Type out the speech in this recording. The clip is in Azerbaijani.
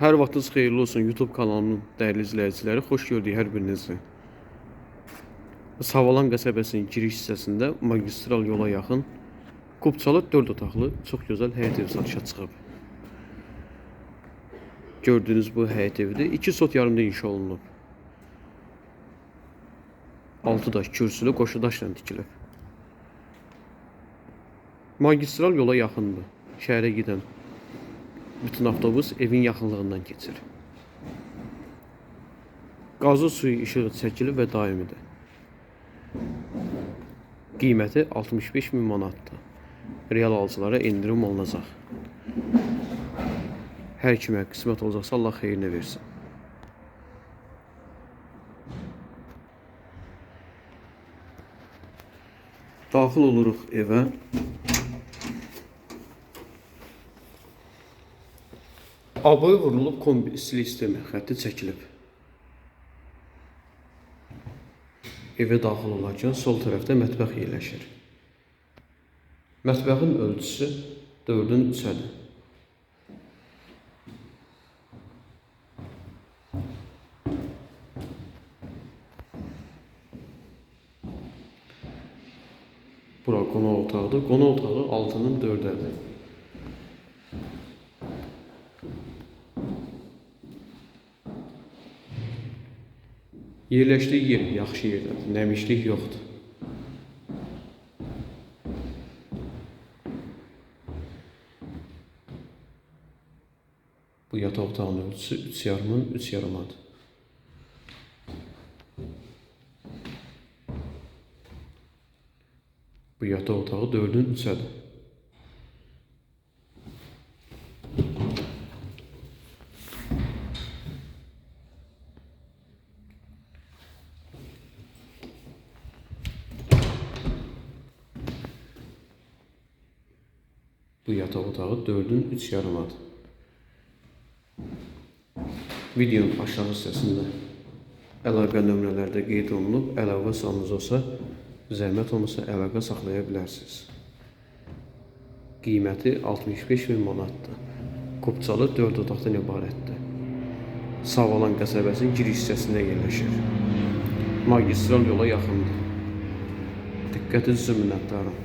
Hər vaxtınız xeyirli olsun YouTube kanalımın dəyərli izləyiciləri. Xoş gördük hər birinizi. Savalan qəsəbəsinin giriş hissəsində magistral yola yaxın Qubçalı 4 otaqlı çox gözəl həyət evi satışa çıxıb. Gördüyünüz bu həyət evi də 2 sot yarımda inşa olunub. Altı daş kürsülü qoşu daşla tikilib. Magistral yola yaxındır. Şəhərə gedən bütün avtobus evin yaxınlığından keçir. Qazı suyu işığı çəkilib və daimidir. Qiyməti 65 min manatdır. Real alıcılara endirim olunacaq. Hər kimə qismət olacaqsa Allah xeyrinə versin. Daxil oluruq evə. Aboy vurulub kombi istilik sistemi xətti çəkilib. Evə daxil olarkən sol tərəfdə mətbəx yerləşir. Mətbəxin ölçüsü 4-ün 3-ədir. Bura qonaq otağıdır. Qonaq otağı 6-nın 4-ədir. Yerləşdiyi yer yaxşı yerdədir. Nəmişlik yoxdur. Bu yataq otağının ölçüsü 3 yarımın 3 yarımadır. Bu yataq otağı 4-ün 3-ədir. Bu yataq otağı 4-ün 3 yarımadır. Videonun aşağı hissəsində əlaqə nömrələri də qeyd olunub. Əlavə sualınız olsa, zəhmət olmasa əlaqə saxlaya bilərsiniz. Qiyməti 65 min manatdır. Qubçalı 4 otaqdan ibarətdir. Savalan qəsəbəsinin giriş hissəsində yerləşir. Magistral yola yaxındır. Diqqətiniz üçün minnətdarım.